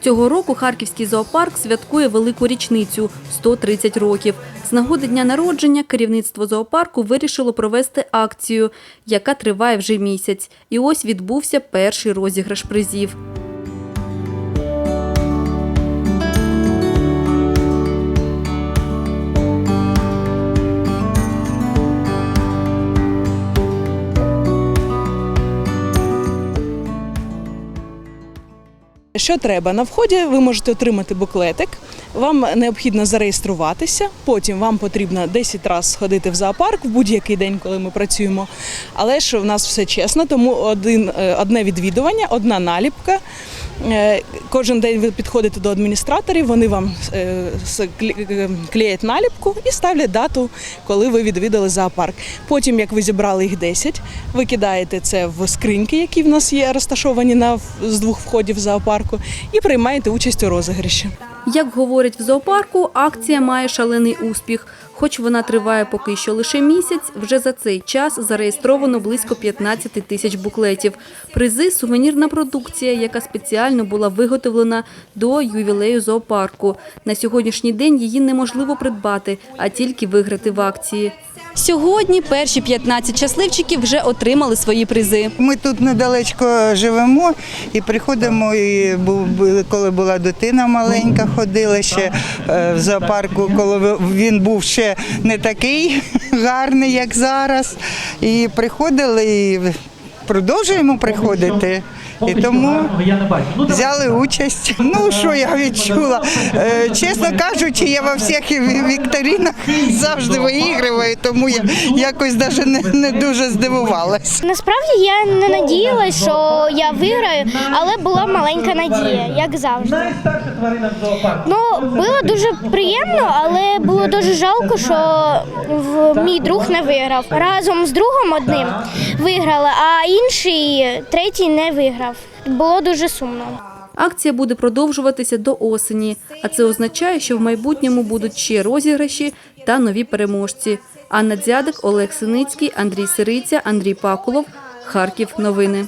Цього року Харківський зоопарк святкує велику річницю 130 років. З нагоди дня народження керівництво зоопарку вирішило провести акцію, яка триває вже місяць. І ось відбувся перший розіграш призів. Що треба? На вході ви можете отримати буклетик. Вам необхідно зареєструватися. Потім вам потрібно 10 разів сходити в зоопарк в будь-який день, коли ми працюємо. Але ж в нас все чесно, тому один, е, одне відвідування, одна наліпка. Е, Кожен день ви підходите до адміністраторів, вони вам е, е, клеять наліпку і ставлять дату, коли ви відвідали зоопарк. Потім, як ви зібрали їх 10, ви кидаєте це в скриньки, які в нас є розташовані на з двох входів зоопарку, і приймаєте участь у розіграші. Як говорять в зоопарку, акція має шалений успіх. Хоч вона триває поки що лише місяць, вже за цей час зареєстровано близько 15 тисяч буклетів. Призи – сувенірна продукція, яка спеціально була виготовлена до ювілею зоопарку. На сьогоднішній день її неможливо придбати, а тільки виграти в акції. Сьогодні перші 15 щасливчиків вже отримали свої призи. Ми тут недалечко живемо і приходимо, і коли була дитина маленька, ходила ще е, в зоопарку, коли він був ще не такий гарний, як зараз. І приходили і продовжуємо приходити. І тому взяли участь. Ну що я відчула? Е, Чесно кажучи, я во всіх ві- вікторинах завжди виіграю, тому я якось навіть не, не дуже здивувалась. Насправді я не надіялась, що я виграю, але була маленька надія, як завжди. Ну, було дуже приємно, але було дуже жалко, що мій друг не виграв. Разом з другом одним виграли, а інший третій не виграв. Було дуже сумно. Акція буде продовжуватися до осені, а це означає, що в майбутньому будуть ще розіграші та нові переможці. Анна Дзядик, Олег Синицький, Андрій Сириця, Андрій Пакулов. Харків. Новини.